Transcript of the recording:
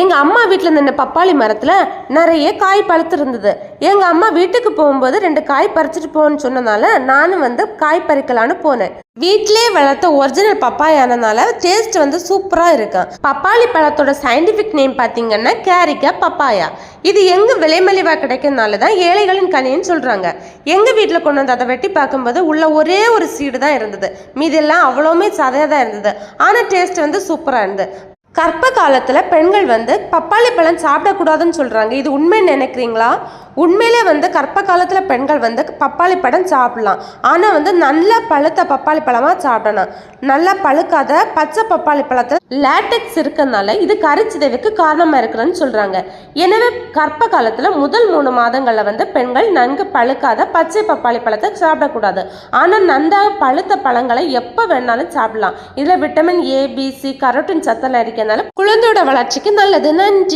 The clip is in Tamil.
எங்கள் அம்மா வீட்டில் நின்ற பப்பாளி மரத்தில் நிறைய காய் பழுத்து இருந்தது எங்கள் அம்மா வீட்டுக்கு போகும்போது ரெண்டு காய் பறிச்சிட்டு போன்னு சொன்னனால நானும் வந்து காய் பறிக்கலான்னு போனேன். வீட்டிலே வளர்த்த ஒரிஜினல் பப்பாயானனால டேஸ்ட் வந்து சூப்பராக இருக்கும் பப்பாளி பழத்தோட சயின்டிஃபிக் நேம் பார்த்தீங்கன்னா கேரிக்கா பப்பாயா. இது எங்கே விலைமலிவாக கிடைக்கிறதுனால தான் ஏழைகளின் கனின்னு சொல்கிறாங்க எங்கள் வீட்டில் கொண்டு வந்து அதை வெட்டி பார்க்கும்போது உள்ள ஒரே ஒரு சீடு தான் இருந்தது. மீதெல்லாம் அவ்வளோவுமே சதையாக தான் இருந்தது. ஆனால் டேஸ்ட் வந்து சூப்பராக இருந்தது. கர்ப்ப காலத்தில் பெண்கள் வந்து பப்பாளி பழம் சாப்பிடக்கூடாதுன்னு சொல்கிறாங்க இது உண்மை நினைக்கிறீங்களா? உண்மையிலே வந்து கர்ப்ப காலத்தில் பெண்கள் வந்து பப்பாளி பழம் சாப்பிடலாம். ஆனால் வந்து நல்லா பழுத்த பப்பாளி பழமாக சாப்பிடணும். நல்லா பழுக்காத பச்சை பப்பாளி பழத்தில் லேட்டெக்ஸ் இருக்கிறதுனால இது கரிச்சிதைவுக்கு காரணமாக இருக்கிறன்னு சொல்கிறாங்க எனவே கர்ப்ப காலத்தில் முதல் மூணு மாதங்களில் வந்து பெண்கள் நன்கு பழுக்காத பச்சை பப்பாளி பழத்தை சாப்பிடக்கூடாது. ஆனால் நன்றாக பழுத்த பழங்களை எப்போ வேணாலும் சாப்பிடலாம். இதில் விட்டமின் ஏபிசி கரோட்டின் சத்தெல்லாம் இருக்கனால குழந்தையோட வளர்ச்சிக்கு நல்லது நன்றி